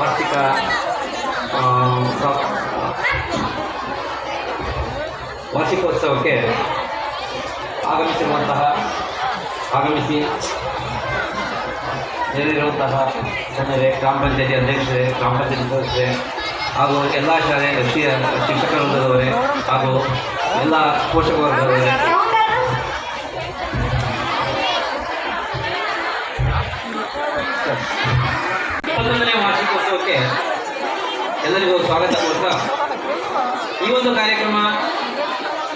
ವಾರ್ಷಿಕ ವಾರ್ಷಿಕೋತ್ಸವಕ್ಕೆ ಆಗಮಿಸಿರುವಂತಹ, ಆಗಮಿಸಿ ನೆರೆದಿರುವಂತಹ ಜನರೇ, ಗ್ರಾಮ ಪಂಚಾಯತಿ ಅಧ್ಯಕ್ಷರೇ, ಗ್ರಾಮ ಪಂಚಾಯತಿ ಸದಸ್ಯರೇ, ಹಾಗೂ ಎಲ್ಲ ವ್ಯಕ್ತಿಯ ಶಿಕ್ಷಕ ವರ್ಗದವರೇ, ಹಾಗೂ ಎಲ್ಲ ಪೋಷಕ ವರ್ಗದವರೇ. ಇಪ್ಪತ್ತೊಂದನೇ ವಾರ್ಷಿಕೋತ್ಸವಕ್ಕೆ ಎಲ್ಲರಿಗೂ ಸ್ವಾಗತ ಕೊಡ್ತಾ ಈ ಒಂದು ಕಾರ್ಯಕ್ರಮ,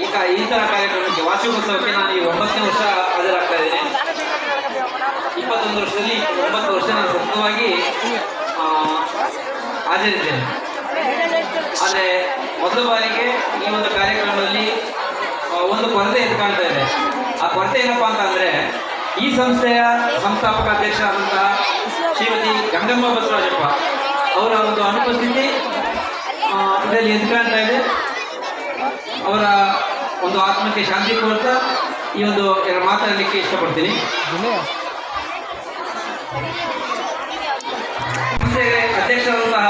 ಈ ಕ, ಈ ಥರ ಕಾರ್ಯಕ್ರಮಕ್ಕೆ ವಾರ್ಷಿಕೋತ್ಸವಕ್ಕೆ ನಾನು ಈ ಒಂಬತ್ತನೇ ವರ್ಷ ಹಾಜರಾಗ್ತಾ ಇದ್ದೇನೆ. ಇಪ್ಪತ್ತೊಂದು ವರ್ಷದಲ್ಲಿ ಒಂಬತ್ತು ವರ್ಷ ನಾನು ಸತತವಾಗಿ ಹಾಜರಿದ್ದೇನೆ. ಆದರೆ ಮೊದಲ ಬಾರಿಗೆ ಈ ಒಂದು ಕಾರ್ಯಕ್ರಮದಲ್ಲಿ ಒಂದು ಕೊರತೆ ಎದ್ದು ಕಾಣ್ತಾ ಇದೆ. ಆ ಕೊರತೆ ಏನಪ್ಪಾ ಅಂತ ಅಂದರೆ ಈ ಸಂಸ್ಥೆಯ ಸಂಸ್ಥಾಪಕ ಅಧ್ಯಕ್ಷರಾದಂತಹ ಶ್ರೀಮತಿ ಗಂಗಮ್ಮ ಬಸವರಾಜಪ್ಪ. ಅವರ ಒಂದು ಅನುಪಸ್ಥಿತಿ ಇದರಲ್ಲಿ ಎದ್ದು ಕಾಣ್ತಾ ಇದೆ. ಅವರ ಒಂದು ಆತ್ಮಕ್ಕೆ ಶಾಂತಿ ಕೊಡ್ತಾ ಈ ಒಂದು ಮಾತಾಡಲಿಕ್ಕೆ ಇಷ್ಟಪಡ್ತೀನಿ. ಅಧ್ಯಕ್ಷರಾದಂತಹ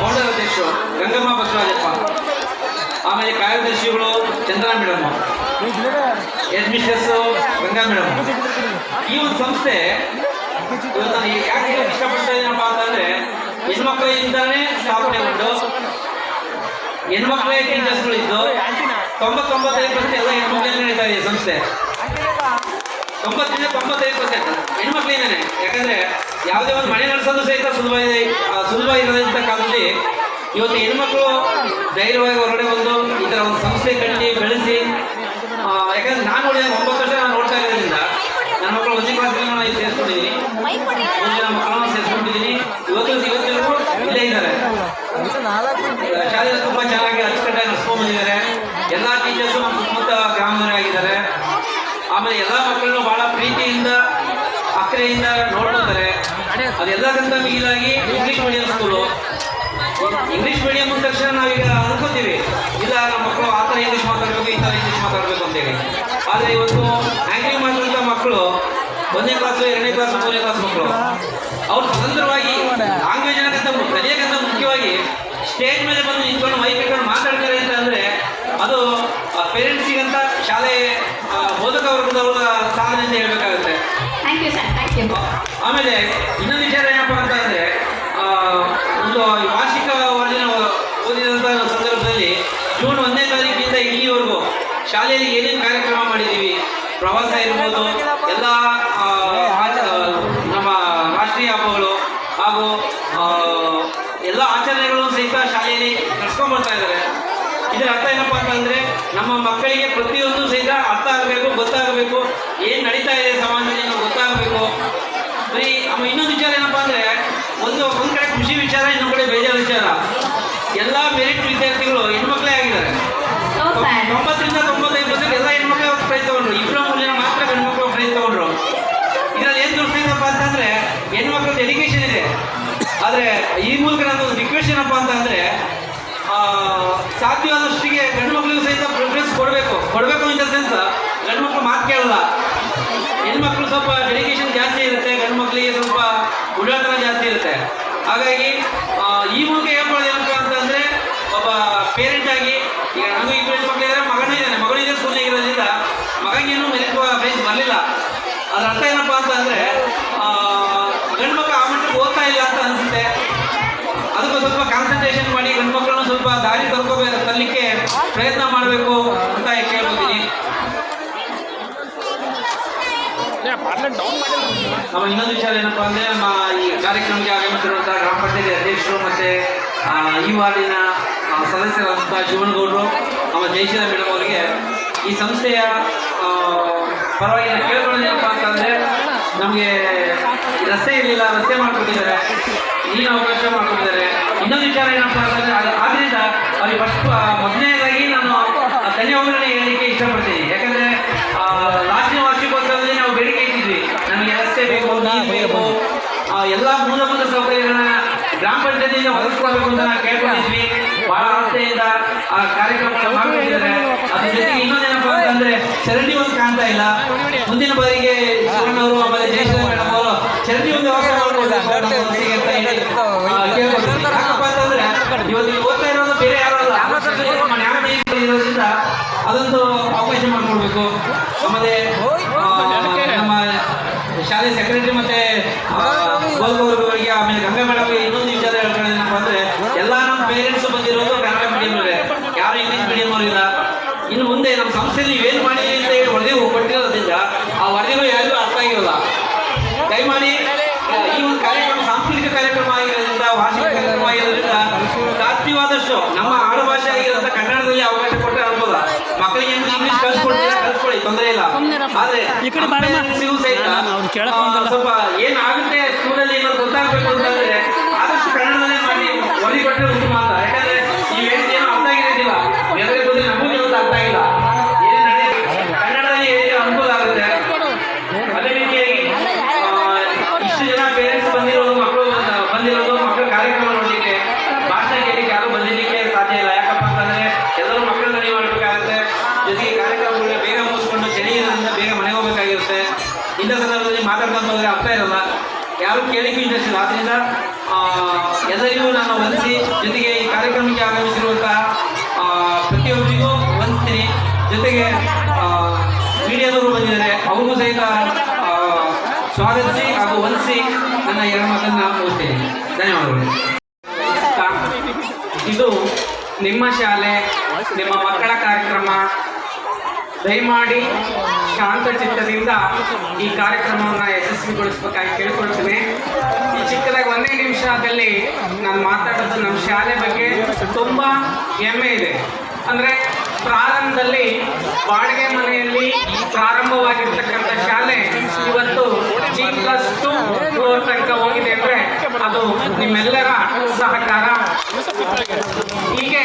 ಫೌಂಡರ್ ಅಧ್ಯಕ್ಷರು, ಗಂಗಮ್ಮ ಬಸವರಾಜಪ್ಪ. ಆಮೇಲೆ ಕಾರ್ಯದರ್ಶಿಗಳು Chandra madam head mistress Ganga madam ಈ ಒಂದು ಸಂಸ್ಥೆ ನಾನು ಯಾಕೆ ಇಷ್ಟಪಡ್ತಾ ಇದ್ದೀನಪ್ಪ ಅಂತಂದ್ರೆ ಹೆಣ್ಮಕ್ಳಿಂದಾನೇ ಉಂಟು ಹೆಣ್ಮಕ್ಳೇ ಟೀಚರ್ಸ್ಗಳು ಇದ್ದು ತೊಂಬತ್ತೊಂಬತ್ತೈದು ಪರ್ಸೆಂಟ್ ಎಲ್ಲ ಹೆಣ್ಮಕ್ಳೇ ನಡೀತಾ ಇದೆ ಸಂಸ್ಥೆ. ತೊಂಬತ್ತರಿಂದ ತೊಂಬತ್ತೈದು ಪರ್ಸೆಂಟ್ ಹೆಣ್ಮಕ್ಳಿಂದಾನೆ ಯಾಕಂದ್ರೆ ಯಾವುದೇ ಒಂದು ಮನೆ ನಡೆಸೋದು ಸಹಿತ ಸುಲಭ ಇದೆ ಸುಲಭ ಇರೋದಂಥ ಕಾಲದಲ್ಲಿ ಇವತ್ತು ಹೆಣ್ಮಕ್ಳು ಧೈರ್ಯವಾಗಿ ಹೊರಗಡೆ ಬಂದು ಈ ಥರ ಒಂದು ಸಂಸ್ಥೆ ಕಟ್ಟಿ ಬೆಳೆಸಿ ಯಾಕಂದ್ರೆ ನಾನು ನೋಡಿದ ಒಂಬತ್ತು ವರ್ಷ ನಾನು ನೋಡ್ತಾ ಇರೋದ್ರಿಂದ ನನ್ನ ಮಕ್ಕಳು ಒಂದನೇ ಕ್ಲಾಸ್ಗೆ ನಾನು ಇಲ್ಲಿ ಸೇರಿಸ್ಕೊಂಡಿದ್ದೀನಿ ಮೂರು ಜನ ಮಕ್ಕಳನ್ನು ಸೇರಿಸ್ಕೊಂಡಿದ್ದೀನಿ ಇವತ್ತು ಇವತ್ತಿಗೂ ಇಲ್ಲೇ ಇದ್ದಾರೆ ಶಾಲೆ ತುಂಬಾ ಚೆನ್ನಾಗಿ ಅಚ್ಚುಕಟ್ಟಾಗಿ ನಡೆಸ್ಕೊಂಡ್ ಬಂದಿದ್ದಾರೆ ಎಲ್ಲ ಟೀಚರ್ಸು ನಮ್ಮ ಸುತ್ತಮುತ್ತ ಗ್ರಾಮದವರೇ ಆಗಿದ್ದಾರೆ ಆಮೇಲೆ ಎಲ್ಲ ಮಕ್ಕಳನ್ನು ಬಹಳ ಪ್ರೀತಿಯಿಂದ ಅಕ್ಕರೆಯಿಂದ ನೋಡ್ಕೊತಾರೆ ಅದೆಲ್ಲಕ್ಕಿಂತ ಮಿಗಿಲಾಗಿ English medium school English medium ಅಂದ ತಕ್ಷಣ ನಾವೀಗ ಅನ್ಕೋತೀವಿ ಇಲ್ಲ ನಮ್ಮ ಮಕ್ಕಳು ಆ ಥರ ಇಂಗ್ಲಿಷ್ ಮಾತಾಡಬೇಕು ಈ ಥರ ಇಂಗ್ಲಿಷ್ ಅಂತೇಳಿ ಆದರೆ ಇವತ್ತು ಆಂಗ್ಲಿ ಮಾತಾಡುವಂಥ ಮಕ್ಕಳು ಒಂದನೇ ಕ್ಲಾಸು ಎರಡನೇ ಕ್ಲಾಸ್ ಮೂರನೇ ಕ್ಲಾಸ್ ಮಕ್ಕಳು ಅವ್ರು ಸ್ವತಂತ್ರವಾಗಿ ಲ್ಯಾಂಗ್ವೇಜ್ ಅನ್ನೋಕ್ಕಿಂತ ಮು- ಕಲಿಯೋಕ್ಕಿಂತ ಮುಖ್ಯವಾಗಿ ಸ್ಟೇಜ್ ಮೇಲೆ ಬಂದು ನಿಂತ್ಕೊಂಡು ಮೈಕ್ ಇಟ್ಕೊಂಡು ಮಾತಾಡ್ತಾರೆ ಅಂತ ಅಂದರೆ ಅದು ಪೇರೆಂಟ್ಸಿಗಂತ ಶಾಲೆ ಬೋಧಕ ವರ್ಗದವರ ಸಾಧನೆ ಅಂತ ಹೇಳ್ಬೇಕಾಗುತ್ತೆ. Thank you sir thank you ಆಮೇಲೆ ಇನ್ನೊಂದು ವಿಚಾರ ಏನಪ್ಪ ಅಂತ ಅಂದರೆ ಒಂದು ವಾರ್ಷಿಕ ವರದಿನ ಶಾಲೆಯಲ್ಲಿ ಏನೇನು ಕಾರ್ಯಕ್ರಮ ಮಾಡಿದ್ದೀವಿ? ಪ್ರವಾಸ ಇರ್ಬೋದು, ಎಲ್ಲ ನಮ್ಮ ರಾಷ್ಟ್ರೀಯ ಹಬ್ಬಗಳು ಹಾಗೂ ಎಲ್ಲ ಆಚರಣೆಗಳು ಸಹಿತ ಶಾಲೆಯಲ್ಲಿ ನಡ್ಸ್ಕೊಂಬರ್ತಾ ಇದ್ದಾರೆ ಇದರ. ಅರ್ಥ ಏನಪ್ಪ ಅಂತಂದ್ರೆ ನಮ್ಮ ಮಕ್ಕಳಿಗೆ ಪ್ರತಿಯೊಂದು ಸಹಿತ ಅರ್ಥ ಆಗಬೇಕು, ಗೊತ್ತಾಗಬೇಕು, ಏನು ನಡೀತಾ ಇದೆ ಸಮಾಜದಲ್ಲಿ ಅನ್ನೋ ಗೊತ್ತಾಗಬೇಕು. ಬರೀ, ನಮ್ಮ ಇನ್ನೊಂದು ವಿಚಾರ ಏನಪ್ಪ ಅಂದ್ರೆ, ಒಂದು ಒಂದು ಕಡೆ ಖುಷಿ ವಿಚಾರ, ಇನ್ನೊಂದು ಕಡೆ ಬೇಜಾರು ವಿಚಾರ. ಎಲ್ಲ ಮೆರಿಟ್ ವಿದ್ಯಾರ್ಥಿಗಳು, ಹೆಣ್ಮಕ್ಳೇ ಆಗಿದ್ದಾರೆ ಹೌದು ಸರ್ ತೊಂಬತ್ತರಿಂದ ತೊಂಬತ್ತೈದು ಪರ್ಸೆಂಟ್ ಎಲ್ಲ ಹೆಣ್ಮಕ್ಳು ಪ್ರೈಸ್ ತಗೊಂಡ್ರು ಇಬ್ಬರ ಮೂರು ಜನ ಮಾತ್ರ ಗಂಡ್ಮಕ್ಳು ಪ್ರೈಸ್ ತಗೊಂಡ್ರು ಇದ್ರಲ್ಲಿ ಏನು ತೋರಿಸ್ಬೇಕಪ್ಪ ಅಂತಂದ್ರೆ ಹೆಣ್ಮಕ್ಳು ಡೆಡಿಕೇಶನ್ ಇದೆ ಆದರೆ ಈ ಮೂಲಕ ನನ್ನ ಒಂದು ರಿಕ್ವೆಸ್ಟ್ ಏನಪ್ಪ ಅಂತಂದ್ರೆ ಆ, ಸಾಧ್ಯವಾದಷ್ಟಿಗೆ ಗಂಡು ಮಕ್ಕಳಿಗೂ ಸಹಿತ ಪ್ರಿಫರೆನ್ಸ್ ಕೊಡಬೇಕು. ಕೊಡಬೇಕು ಇನ್ ದ ಸೆನ್ಸ್ ಗಂಡು ಮಕ್ಕಳು ಮಾತು ಕೇಳಲ್ಲ. ಹೆಣ್ಮಕ್ಳು ಸ್ವಲ್ಪ ಡೆಡಿಕೇಶನ್ ಜಾಸ್ತಿ ಇರುತ್ತೆ ಗಂಡು ಮಕ್ಕಳಿಗೆ ಸ್ವಲ್ಪ ಉಡಾಟನ ಜಾಸ್ತಿ ಇರುತ್ತೆ. ಹಾಗಾಗಿ ಈ ಮೂಲಕ ಹೇಳ್ಕೊಳ್ಳೋದೇನಪ್ಪ ಅಂತಂದರೆ, ಒಬ್ಬ ಪೇರೆಂಟ್ ಆಗಿ, ಈಗ ನನಗೂ ಇಬ್ಬರು ಹೆಣ್ಮಕ್ಳಿದ್ದಾರೆ ಮಗನೂ ಇದ್ದಾನೆ. ಮಗನಿಗೆ ಇದೆ ಸ್ಕೂಲ್ನಾಗ ಇರೋದ್ರಿಂದ ಮಗನಿಗೇನು ಮೆರಿಟ್ ಪ್ರೈಸ್ ಬರಲಿಲ್ಲ. ಅದ್ರ ಅರ್ಥ ಏನಪ್ಪ ಅಂತಂದ್ರೆ ಅಂದರೆ ಗಂಡು ಮಕ್ಕಳು ಆ ಮಟ್ಟಕ್ಕೆ ಓದ್ತಾ ಇಲ್ಲ ಅಂತ ಅನಿಸುತ್ತೆ. ಅದಕ್ಕೂ ಸ್ವಲ್ಪ ಕಾನ್ಸಂಟ್ರೇಷನ್ ಮಾಡಿ ಗಂಡು ಮಕ್ಕಳನ್ನು ಸ್ವಲ್ಪ ದಾರಿ ತರ್ಕೋಬೇಕು ಪ್ರಯತ್ನ ಮಾಡಬೇಕು ಅಂತ ಕೇಳ್ಕೊತೀನಿ. ನಮ್ಮ ಇನ್ನೊಂದು ವಿಚಾರ ಏನಪ್ಪ ಅಂದ್ರೆ ನಮ್ಮ ಈ ಕಾರ್ಯಕ್ರಮಕ್ಕೆ ಆಗಮಿಸಿರುವಂತಹ ಗ್ರಾಮ ಪಂಚಾಯತಿ ಅಧ್ಯಕ್ಷರು ಮತ್ತೆ ಈ ವಾರ್ಡಿನ ಸದಸ್ಯರಾದಂಥ ಸದಸ್ಯರಾದಂತಹ ಜೀವನಗೌಡರು ನಮ್ಮ ಜಯಶೀಲ ಮೇಡಮ್ ಅವರಿಗೆ ಈ ಸಂಸ್ಥೆಯ ಪರವಾಗಿ ಅಂತ ಅಂತಂದ್ರೆ ನಮಗೆ ರಸ್ತೆ ಇರಲಿಲ್ಲ, ರಸ್ತೆ ಮಾಡ್ಕೊಟ್ಟಿದ್ದಾರೆ. ನೀನು ಅವಕಾಶ ಮಾಡ್ಕೊಟ್ಟಿದ್ದಾರೆ. ಇನ್ನೊಂದು ವಿಚಾರ ಏನಪ್ಪ ಅಂತಂದರೆ ಆದ್ರಿಂದ ಅವ್ರಿಗೆ ಫಸ್ಟ್ ಮೊದಲನೇದಾಗಿ ನಾನು ಧನ್ಯವಾದಗಳನ್ನ ಹೇಳಲಿಕ್ಕೆ ಇಷ್ಟಪಡ್ತೀನಿ. ಯಾಕಂದ್ರೆ ಲಾಸ್ಟಿನ ವಾರ್ಷಿಕೋತ್ಸವದಲ್ಲಿ ನಾವು ಬೇಡಿಕೆ ಇಟ್ಟಿದ್ವಿ. ನಮಗೆ ರಸ್ತೆ ಬೇಕು, ನೀರು ಬೇಕು ಎಲ್ಲ ಮೂಲಭೂತ ಸೌಕರ್ಯಗಳನ್ನ ಗ್ರಾಮ ಪಂಚಾಯತಿಯಿಂದ ಒದಗಿಸ್ಕೊಳ್ಬೇಕು ಅಂತ ನಾವು ಕೇಳ್ಕೊಂಡಿದ್ವಿ. ಬಹಳ ಆಸೆಯಿಂದ ಆ ಕಾರ್ಯಕ್ರಮ ಮಾಡ್ಕೊಂಡಿದ್ದಾರೆ. ಅದ್ರ ಜೊತೆಗೆ ಇನ್ನೊಂದೇನಪ್ಪ ಅಂತಂದ್ರೆ ಚರಂಡಿ ಒಂದು ಕಾಣ್ತಾ ಇಲ್ಲ. ಮುಂದಿನ ಬಾರಿಗೆ ಸುವರ್ಣ ಅವರು, ಆಮೇಲೆ ಜಯಶ್ರೀ ಮೇಡಮ್ ಅವರು ಚರಂಡಿ ಒಂದು ವ್ಯವಸ್ಥೆ ಯಾಕಪ್ಪ ಇವತ್ತು ಓದ್ತಾ ಇರೋದು ಬೇರೆ ಯಾರು ಇರೋದ್ರಿಂದ ಅದೊಂದು ಅವಕಾಶ ಮಾಡ್ಕೊಡ್ಬೇಕು. ಆಮೇಲೆ ನಮ್ಮ ಶಾಲೆ ಸೆಕ್ರೆಟರಿ ಮತ್ತೆ ಮಕ್ಕಳಿಗೆ ಇಂಗ್ಲಿಷ್ ಕಳ್ಸ್ಕೊಡ್ತೀರಾ ಕಳ್ಸ್ಕೊಳ್ಳಿ ತೊಂದರೆ ಇಲ್ಲ. ಆದ್ರೆ ಈ ಕಡೆ ಬಾರಮ್ಮ. ಸಿಗು ಸಹಿತ ನಾನು ಅವ್ರು ಕೇಳಕ್ ಸ್ವಲ್ಪ ಏನಾಗುತ್ತೆ ಸ್ಕೂಲಲ್ಲಿ ಏನೋ ಗೊತ್ತಾಗ್ಬೇಕು ಅಂತಂದ್ರೆ ಆದಷ್ಟು ಕನ್ನಡದಲ್ಲೇ ಇಂಥ ಸಂದರ್ಭದಲ್ಲಿ ಮಾತಾಡ್ತಾ ಬಂದರೆ ಅರ್ಥ ಇರಲ್ಲ. ಯಾರು ಕೇಳಿಕೂ ಇಂಟ್ರೆಸ್ಟ್ ಇಲ್ಲ ಆದ್ರಿಂದ ಆ, ಎಲ್ಲರಿಗೂ ನಾನು ವಂದಿಸಿ ಜೊತೆಗೆ ಈ ಕಾರ್ಯಕ್ರಮಕ್ಕೆ ಆಗಮಿಸಿರುವಂತಹ ಪ್ರತಿಯೊಬ್ಬರಿಗೂ ವಂದಿಸ್ತೀನಿ. ಜೊತೆಗೆ ಮೀಡಿಯಾದವರು ಬಂದಿದ್ದಾರೆ. ಅವ್ರಿಗೂ ಸಹಿತ ಸ್ವಾಗತಿಸಿ ಹಾಗೂ ವಂದಿಸಿ ನನ್ನ ಎರಡು ಮಾತನ್ನ ಧನ್ಯವಾದಗಳು. ಇದು ನಿಮ್ಮ ಶಾಲೆ ನಿಮ್ಮ ಮಕ್ಕಳ ಕಾರ್ಯಕ್ರಮ ದಯಮಾಡಿ ಶಾಂತ ಚಿತ್ತದಿಂದ ಈ ಕಾರ್ಯಕ್ರಮವನ್ನು ಯಶಸ್ವಿಗೊಳಿಸಬೇಕಾಗಿ ಕೇಳ್ಕೊಳ್ತೀನಿ. ಈ ಚಿಕ್ಕದಾಗಿ ಒಂದೇ ನಿಮಿಷದಲ್ಲಿ ನಾನು ಮಾತಾಡೋದು ನಮ್ಮ ಶಾಲೆ ಬಗ್ಗೆ ತುಂಬ ಹೆಮ್ಮೆ ಇದೆ. ಅಂದರೆ ಪ್ರಾರಂಭದಲ್ಲಿ ಬಾಡಿಗೆ ಮನೆಯಲ್ಲಿ ಪ್ರಾರಂಭವಾಗಿರ್ತಕ್ಕಂಥ ಶಾಲೆ ಇವತ್ತು ಜಿ ಪ್ಲಸ್ ಟು ತನಕ ಹೋಗಿದೆ ಅಂದರೆ ಅದು ನಿಮ್ಮೆಲ್ಲರ ಸಹಕಾರ ಹೀಗೆ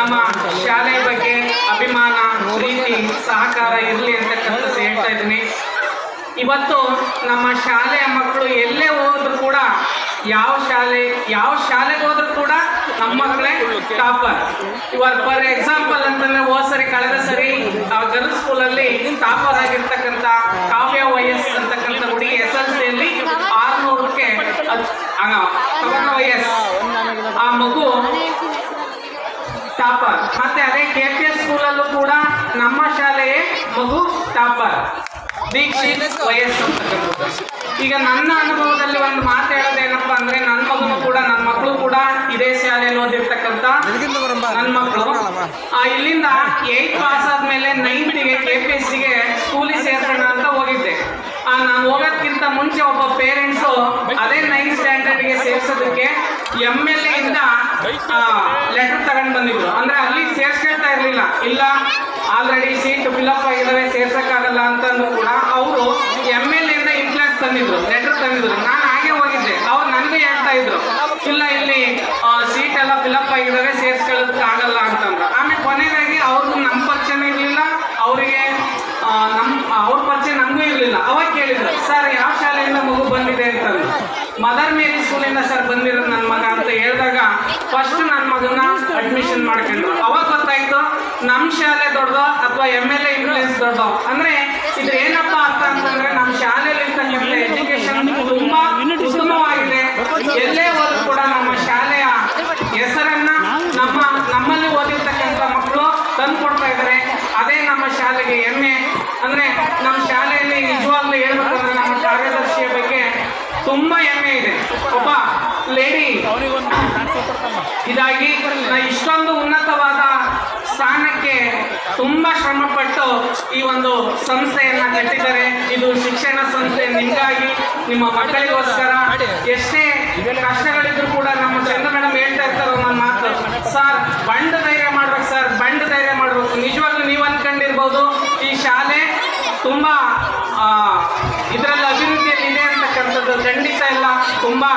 ನಮ್ಮ ಶಾಲೆ ಬಗ್ಗೆ ಅಭಿಮಾನ, ಪ್ರೀತಿ, ಸಹಕಾರ ಇರಲಿ ಅಂತಕ್ಕಂಥದ್ದು ಹೇಳ್ತಾ ಇದ್ದೀನಿ. ಇವತ್ತು ನಮ್ಮ ಶಾಲೆಯ ಮಕ್ಕಳು ಎಲ್ಲೇ ಹೋದ್ರು ಕೂಡ, ಯಾವ ಶಾಲೆ, ಯಾವ ಶಾಲೆಗೆ ಹೋದ್ರು ಕೂಡ ನಮ್ಮ ಮಕ್ಕಳೇ ಟಾಪರ್. ಇವಾಗ ಫಾರ್ ಎಕ್ಸಾಂಪಲ್ ಅಂತಂದ್ರೆ ಹೋದ ಸರಿ ಕಳೆದ ಸರಿ ಗರ್ಲ್ಸ್ ಸ್ಕೂಲಲ್ಲಿ ಟಾಪರ್ ಆಗಿರ್ತಕ್ಕಂಥ ಕಾವ್ಯ ವಯಸ್ ಅಂತಕ್ಕಂಥ ಹುಡುಗಿ ಎಸ್ ಎಲ್ ಸಿಯಲ್ಲಿ ಆರ್ನೂರಕ್ಕೆ ವಯಸ್ ಆ ಮಗು ಟಾಪರ್. ಮತ್ತೆ ಅದೇ ಕೆ ಪಿ ಎಸ್ ಸ್ಕೂಲಲ್ಲೂ ಕೂಡ ನಮ್ಮ ಶಾಲೆಯೇ ಮಗು ಟಾಪರ್. ದೀಕ್ಷಿತ್ ವಯಸ್ಸು ಅಂತಕ್ಕಂಥದ್ದು ಈಗ ನನ್ನ ಅನುಭವದಲ್ಲಿ ಒಂದು ಮಾತು ಹೇಳೋದೇನಪ್ಪ ಅಂದ್ರೆ ನನ್ನ ಮಗನು ಕೂಡ ನನ್ನ ಮಕ್ಕಳು ಕೂಡ ಇದೇ ಶಾಲೆಯಲ್ಲಿ ಓದಿರ್ತಕ್ಕಂಥ ನನ್ನ ಮಕ್ಕಳು. ಆ ಇಲ್ಲಿಂದ ಏಯ್ತ್ ಪಾಸ್ ಆದ್ಮೇಲೆ ನೈನ್ತ್ಗೆ ಕೆ ಪಿ ಎಸ್ ಸಿಗೆ ಸ್ಕೂಲಿಗೆ ಸೇರ್ಸೋಣ ಅಂತ ಹೋಗಿದ್ದೆ. ನಾನು ಹೋಗೋದ್ಕಿಂತ ಮುಂಚೆ ಒಬ್ಬ ಪೇರೆಂಟ್ಸು ಅದೇ ನೈನ್ತ್ ಸ್ಟ್ಯಾಂಡರ್ಡ್ಗೆ ಸೇರ್ಸೋದಕ್ಕೆ ಎಂ ಎಲ್ ಎ ಇಂದ ಲೆಟರ್ ತಗೊಂಡು ಬಂದಿದ್ರು. ಅಂದ್ರೆ ಅಲ್ಲಿ ಸೇರ್ಸ್ಕೊಳ್ತಾ ಇರಲಿಲ್ಲ. ಇಲ್ಲ ಆಲ್ರೆಡಿ ಸೀಟ್ ಫಿಲಪ್ ಆಗಿದಾವೆ, ಸೇರ್ಸಕ್ಕಾಗಲ್ಲ ಅಂತಂದು ಕೂಡ ಅವರು ಎಂ ಎಲ್ ಇಂದ ಇನ್ಫ್ಲೂಯೆನ್ಸ್ ತಂದಿದ್ರು ಲೆಟರ್ ತಂದಿದ್ರು. ನಾನು ಹಾಗೆ ಹೋಗಿದ್ದೆ. ಅವ್ರು ನನಗೆ ಹೇಳ್ತಾ ಇದ್ರು ಇಲ್ಲ ಇಲ್ಲಿ ಸೀಟ್ ಎಲ್ಲ ಫಿಲಪ್ ಆಗಿದಾವೆ ಸೇರ್ಸ್ಕೊಳ್ಳೋದಕ್ಕೆ ಆಗಲ್ಲ ಅಂತಂದ್ರು ಆಮೇಲೆ ಕೊನೆಯದಾಗಿ ಅವ್ರಿಗೂ ನಮ್ಮ ಪರಿಚಯನೂ ಇರಲಿಲ್ಲ ಅವರಿಗೆ ನಮ್ಮ ಅವ್ರ ಪರಿಚಯ ನಮಗೂ ಇರಲಿಲ್ಲ ಅವಾಗ ಕೇಳಿದ್ರು ಸರ್ ಯಾವ ಶಾಲೆಯಿಂದ ಅಂತಂದು ಮದರ್ ಮೇರಿ ಸ್ಕೂಲಿಂದ ಸರ್ ಬಂದಿರೋ ನನ್ನ ಮಗ ಅಂತ ಹೇಳಿದಾಗ ಫಸ್ಟ್ ನನ್ನ ಮಗನ ಅಡ್ಮಿಷನ್ ಮಾಡ್ಕೊಂಡ್ರು. ಅವಾಗ ಗೊತ್ತಾಯ್ತು ನಮ್ಮ ಶಾಲೆ ದೊಡ್ಡದೋ ಅಥವಾ ಎಂ ಎಲ್ ಎ ಇನ್ಫ್ಲೂಯೆನ್ಸ್ ದೊಡ್ಡದೋ. ಅಂದ್ರೆ ಇದು ಏನಪ್ಪ ಅಂತ ಅಂತಂದ್ರೆ ನಮ್ಮ ಶಾಲೆಯಲ್ಲಿ ಇರ್ತಕ್ಕಂಥ ಎಜುಕೇಶನ್ ತುಂಬಾ ಉತ್ತಮವಾಗಿದೆ ಎಲ್ಲೇ ಹೋದ್ರು ಕೂಡ ನಮ್ಮ ಶಾಲೆಯ ಹೆಸರನ್ನ ನಮ್ಮ ನಮ್ಮಲ್ಲಿ ಓದಿರ್ತಕ್ಕಂಥ ಮಕ್ಕಳು ತಂದು ಕೊಡ್ತಾ ಇದ್ದಾರೆ ಅದೇ ನಮ್ಮ ಶಾಲೆಗೆ ಹೆಮ್ಮೆ ಅಂದ್ರೆ ನಮ್ಮ ಶಾಲೆಯಲ್ಲಿ ನಿಜವಾಗ್ಲೂ ಹೇಳ್ಬೇಕಂದ್ರೆ ನಮ್ಮ ಕಾರ್ಯದರ್ಶಿಯ ಬಗ್ಗೆ ತುಂಬಾ ಹೆಮ್ಮೆ ಇದೆ ಒಬ್ಬ ಲೇಡಿ, ಇದಾಗಿ ನಾ ಇಷ್ಟೊಂದು ಉನ್ನತವಾದ ಸ್ಥಾನಕ್ಕೆ ತುಂಬಾ ಶ್ರಮಪಟ್ಟು ಈ ಒಂದು ಸಂಸ್ಥೆಯನ್ನ ಕಟ್ಟಿದ್ದಾರೆ. ಇದು ಶಿಕ್ಷಣ ಸಂಸ್ಥೆ. ನಿಮಗಾಗಿ, ನಿಮ್ಮ ಮಕ್ಕಳಿಗೋಸ್ಕರ ಎಷ್ಟೇ ಕಷ್ಟಗಳಿದ್ರು ಕೂಡ ನಮ್ಮ ಚಂದ್ರ ಮೇಡಮ್ ಹೇಳ್ತಾ ಇರ್ತಾರೆ ನನ್ನ ಮಾತು. ಸರ್, ಬಂಡ ಧೈರ್ಯ ಮಾಡ್ಬೇಕು ಸರ್. ಬಂಡ ಧೈರ್ಯ ಮಾಡ್ಬೇಕು. ನಿಜವಾಗ್ಲೂ ನೀವು ಅನ್ಕೊಂಡಿರ್ಬೋದು, ಈ ಶಾಲೆ ತುಂಬಾ ಇದರಲ್ಲಿ ಅಭಿವೃದ್ಧಿಯಲ್ಲಿ ಇದೆ ಅಂತಕ್ಕಂಥದ್ದು ಖಂಡಿತ ಇಲ್ಲ. ತುಂಬಾ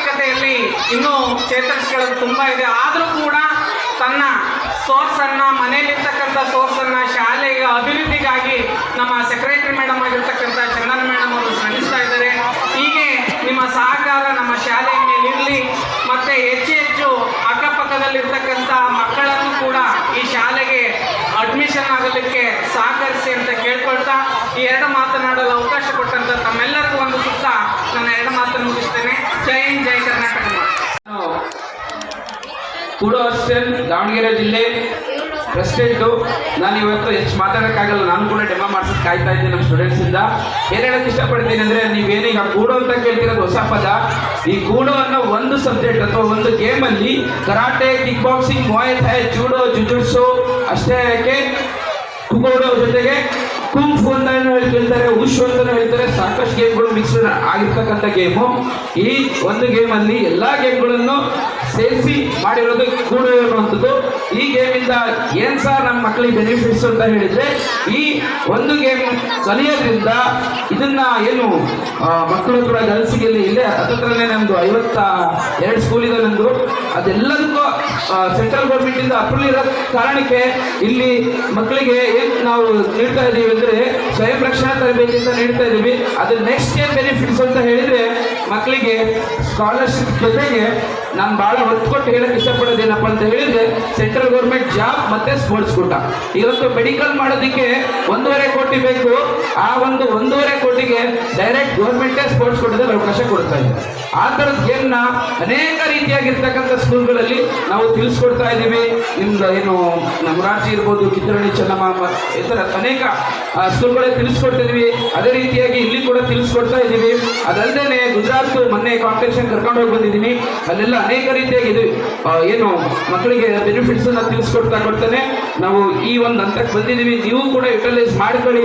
ಆರ್ಥಿಕತೆಯಲ್ಲಿ ಇನ್ನೂ ಚೇತರಿಸ್ಕೊಳ್ಳೋದು ತುಂಬ ಇದೆ. ಆದರೂ ಕೂಡ ತನ್ನ ಸೋರ್ಸ್ ಅನ್ನ ಮನೆಯಲ್ಲಿರ್ತಕ್ಕಂಥ ಸೋರ್ಸ್ ಅನ್ನ ಶಾಲೆಗೆ ಅಭಿವೃದ್ಧಿಗಾಗಿ ನಮ್ಮ ಸೆಕ್ರೆಟರಿ ಮೇಡಮ್ ಆಗಿರ್ತಕ್ಕಂಥ ಚಂದನ ಮೇಡಮ್ ಅವರು ಶ್ರಮಿಸ್ತಾ ಇದ್ದಾರೆ. ಹೀಗೆ ನಿಮ್ಮ ಸಹಕಾರ ನಮ್ಮ ಶಾಲೆಯ ಮೇಲೆ ಇರಲಿ, ಮತ್ತೆ ಹೆಚ್ಚು ಹೆಚ್ಚು ಅಕ್ಕಪಕ್ಕದಲ್ಲಿರ್ತಕ್ಕಂಥ ಮಕ್ಕಳನ್ನು ಕೂಡ ಈ ಶಾಲೆಗೆ ಅಡ್ಮಿಷನ್ ಆಗಲಿಕ್ಕೆ ಸಹಕರಿಸಿ ಅಂತ ಕೇಳ್ಕೊಳ್ತಾ ಈ ಎರಡು ಮಾತನಾಡಲು ಅವಕಾಶ ಕೊಟ್ಟಂತ ತಮ್ಮೆಲ್ಲರಿಗೂ ಒಂದು ಸುತ್ತ ನನ್ನ ಎರಡು ಮಾತನ್ನು ಮುಗಿಸ್ತೇನೆ ಜೈ ಹಿಂದ್ ಜೈ ಕರ್ನಾಟಕ ಕೂಡ ಅಷ್ಟೇ, ದಾವಣಗೆರೆ ಜಿಲ್ಲೆ ಪ್ರೆಸಿಡೆಂಟು ನಾನು ಇವತ್ತು ಹೆಚ್ಚು ಮಾತಾಡೋಕ್ಕಾಗಲ್ಲ, ನಾನು ಕೂಡ ಡೆಮೋ ಮಾಡ್ಸೋದು ಕಾಯ್ತಾ ಇದ್ದೀನಿ ನಮ್ಮ ಸ್ಟೂಡೆಂಟ್ಸಿಂದ ಏನು ಹೇಳಕ್ಕೆ ಇಷ್ಟಪಡ್ತೀನಿ ಅಂದರೆ ನೀವೇನೀಗ ಕೂಡೋ ಅಂತ ಕೇಳ್ತಿರೋದು ಹೊಸ ಪದ. ಈ ಕೂಡೋ ಅನ್ನೋ ಒಂದು ಸಬ್ಜೆಕ್ಟ್ ಅಥವಾ ಒಂದು ಗೇಮಲ್ಲಿ karate kick boxing Thai judo jujutsu ಅಷ್ಟೇ ಯಾಕೆ? ಕುಗೋಡೋ ಜೊತೆಗೆ ಕುಂಫ್ ಅಂತ ಹೇಳ್ತಾರೆ ಉಶ್ ಅಂತ ಹೇಳ್ತಾರೆ, ಸಾಕಷ್ಟು ಗೇಮ್ಗಳು ಮಿಕ್ಸ್ ಆಗಿರ್ತಕ್ಕಂಥ ಗೇಮು ಈ ಒಂದು ಗೇಮಲ್ಲಿ ಎಲ್ಲ ಗೇಮ್ಗಳನ್ನು ಸೇರಿಸಿ ಮಾಡಿರೋದು ಕೂಡ ಇರುವಂಥದ್ದು ಈ ಗೇಮಿಂದ ಏನ್ ಸರ್ ನಮ್ಮ ಮಕ್ಕಳಿಗೆ ಬೆನಿಫಿಟ್ಸ್ ಅಂತ ಹೇಳಿದ್ರೆ, ಈ ಒಂದು ಗೇಮ್ ಕಲಿಯೋದ್ರಿಂದ ಇದನ್ನ ಏನು ಮಕ್ಕಳು ಕೂಡ ಗರ್ಲ್ಸ್ಗೆ ಇಲ್ಲಿ ಹತ್ತತ್ರನೇ ನಮ್ದು ಐವತ್ತ ಎರಡು ಸ್ಕೂಲ್ ಇದೆ ನಮ್ದು. ಅದೆಲ್ಲದಕ್ಕೂ ಸೆಂಟ್ರಲ್ ಗೌರ್ಮೆಂಟ್ ಇಂದ ಅಪ್ರೂವಲ್ ಇರೋ ಕಾರಣಕ್ಕೆ ಇಲ್ಲಿ ಮಕ್ಕಳಿಗೆ ಏನ್ ನಾವು ನೀಡ್ತಾ ಇದ್ದೀವಿ ಅಂದ್ರೆ ಸ್ವಯಂ ರಕ್ಷಣಾ ತರಬೇತಿ ಅಂತ ನೀಡ್ತಾ ಇದ್ದೀವಿ ಅದ್ರ ನೆಕ್ಸ್ಟ್ ಏನ್ ಬೆನಿಫಿಟ್ಸ್ ಅಂತ ಹೇಳಿದ್ರೆ ಮಕ್ಕಳಿಗೆ ಸ್ಕಾಲರ್ಶಿಪ್ ಜೊತೆಗೆ ನಾನು ಬಹಳ ಕೊಟ್ಟು ಹೇಳಕ್ ಇಷ್ಟಪಡೋದು ಏನಪ್ಪ ಅಂತ ಹೇಳಿದ್ರೆ ಸೆಂಟ್ರಲ್ ಗೌರ್ಮೆಂಟ್ ಜಾಬ್ ಮತ್ತೆ ಸ್ಪೋರ್ಟ್ಸ್ ಕೂಟ. ಇವತ್ತು ಮೆಡಿಕಲ್ ಮಾಡೋದಕ್ಕೆ ಒಂದೂವರೆ ಕೋಟಿ ಬೇಕು. ಆ ಒಂದು ಒಂದೂವರೆ ಕೋಟಿಗೆ ಡೈರೆಕ್ಟ್ ಗೌರ್ಮೆಂಟೇ ಸ್ಪೋರ್ಟ್ಸ್ ಕೋಟದಲ್ಲಿ ಅವಕಾಶ ಕೊಡ್ತಾ ಇದೆ. ಆ ಥರದ ಗೇಮ್ನ ಅನೇಕ ರೀತಿಯಾಗಿರ್ತಕ್ಕಂಥ ಸ್ಕೂಲ್ಗಳಲ್ಲಿ ನಾವು ತಿಳಿಸ್ಕೊಡ್ತಾ ಇದ್ದೀವಿ. ನಿಮ್ದು ಏನು ನಮ್ಮ ರಾಜ್ಯ ಇರ್ಬೋದು ಕಿತ್ತೂರಾಣಿ ಚೆನ್ನಮ್ಮ ಈ ಥರ ಅನೇಕ ಸ್ಕೂಲ್ಗಳಲ್ಲಿ ತಿಳಿಸ್ಕೊಡ್ತಿದ್ವಿ ಅದೇ ರೀತಿಯಾಗಿ ಇಲ್ಲಿ ಕೂಡ ತಿಳಿಸ್ಕೊಡ್ತಾ ಇದ್ದೀವಿ. ಅದಲ್ಲದೆ ಗುಜರಾತ್ ಮೊನ್ನೆ ಕಾಂಪಿಟೇಷನ್ ಕರ್ಕೊಂಡು ಹೋಗಿ ಬಂದಿದ್ದೀನಿ. ಅಲ್ಲೆಲ್ಲ ಅನೇಕ ರೀತಿಯಾಗಿ ಇದು ಏನು ಮಕ್ಕಳಿಗೆ ಬೆನಿಫಿಟ್ಸ್ ಅನ್ನ ತಿಳಿಸ್ಕೊಡ್ತಾ ಕೊಡ್ತಾನೆ. ನಾವು ಈ ಒಂದು ಹಂತಕ್ಕೆ ಬಂದಿದ್ದೀವಿ. ನೀವು ಕೂಡ ಯುಟಿಲೈಸ್ ಮಾಡ್ಕೊಳ್ಳಿ.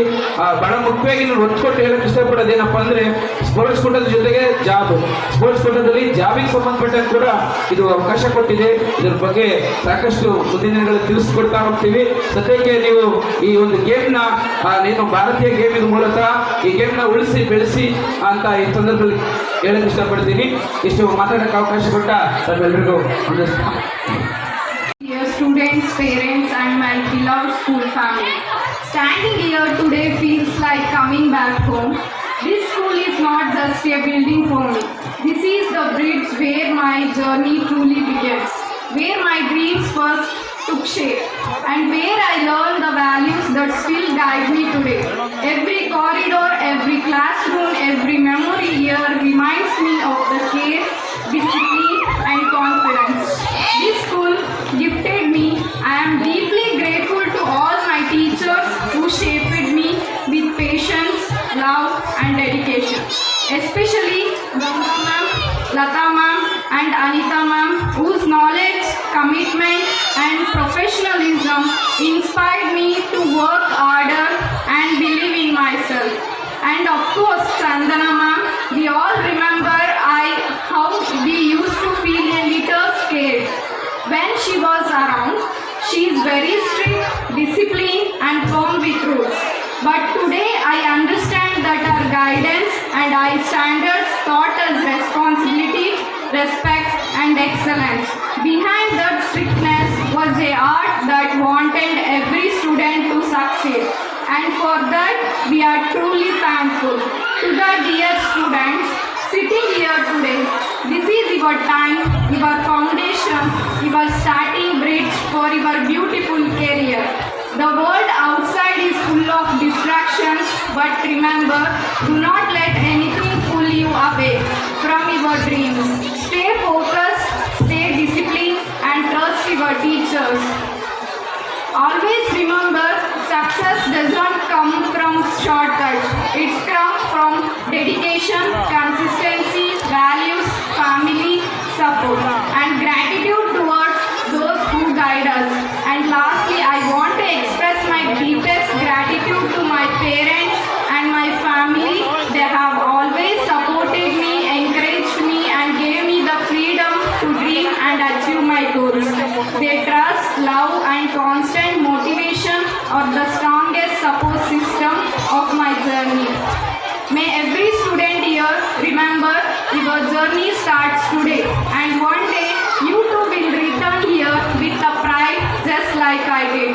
ಬಹಳ ಮುಖ್ಯವಾಗಿ ನಾನು ಒತ್ತು ಕೊಟ್ಟು ಹೇಳಕ್ ಇಷ್ಟಪಡೋದು ಏನಪ್ಪಾ ಅಂದ್ರೆ ಸ್ಪೋರ್ಟ್ಸ್ ಕೋಟದ ಜೊತೆಗೆ ಜಾಬ್ ಸ್ಪೋರ್ಟ್ಸ್ ಕೋಟದಲ್ಲಿ ಜಾಬಿಗೆ ಸಂಬಂಧಪಟ್ಟಂಗೆ ಕೂಡ ಇದು ಅವಕಾಶ ಕೊಟ್ಟಿದೆ. ಇದ್ರ ಬಗ್ಗೆ ಸಾಕಷ್ಟು ಮುಂದಿನ ದಿನಗಳಲ್ಲಿ ತಿಳಿಸ್ಕೊಡ್ತಾ ಹೋಗ್ತೀವಿ. ಸದ್ಯಕ್ಕೆ ನೀವು ಈ ಒಂದು ಗೇಮ್ನ ನೀನು ಭಾರತೀಯ ಗೇಮ್ ಇದ್ರ ಮೂಲಕ ಈ ಗೇಮ್ನ ಉಳಿಸಿ, ಬೆಳೆಸಿ ಅಂತ ಈ ಸಂದರ್ಭದಲ್ಲಿ ಹೇಳಕ್ ಇಷ್ಟಪಡ್ತೀನಿ. ಇಷ್ಟು ಮಾತಾಡೋಕ್ಕೆ ಅವಕಾಶ ಕೊಟ್ಟ ತಮ್ಮೆಲ್ಲರಿಗೂ ಒಂದು Dear students, parents, and my beloved school family. Standing here today feels like coming back home. This school is not just a building for me. This is the bridge where my journey truly begins, where my dreams first took shape, and where I learned the values that still guide me today. Every corridor, every classroom, every memory here reminds me of the care, discipline, am deeply grateful to all my teachers who shaped me with patience, love, and dedication. Especially Ganga ma'am, Lata ma'am, and Anita ma'am, whose knowledge, commitment, and professionalism inspired me to work harder and believe in myself. And of course, Chandana ma'am, we all remember I how we used to feel a little scared when she was around. She is very strict, disciplined, and firm with rules. But today I understand that her guidance and our standards taught us responsibility, respect, and excellence. Behind that strictness was a art that wanted every student to succeed. And for that, we are truly thankful. To the dear students sitting here today, is your time, your foundation, your starting bridge for your beautiful career. The world outside is full of distractions, but remember, do not let anything pull you away from your dreams. Stay focused, stay disciplined, and trust your teachers. Always remember, success does not come from shortcuts. It comes from dedication, consistency, values, family, support, and gratitude towards those who guide us. And lastly, I want to express my deepest gratitude to my parents and my family. They have always supported me, encouraged me, and gave me the freedom to dream and achieve my goals. Their trust, love, and constant motivation are the strongest support system of my journey. May every student here remember your journey starts today, and one day you too will return here with a pride just like I did.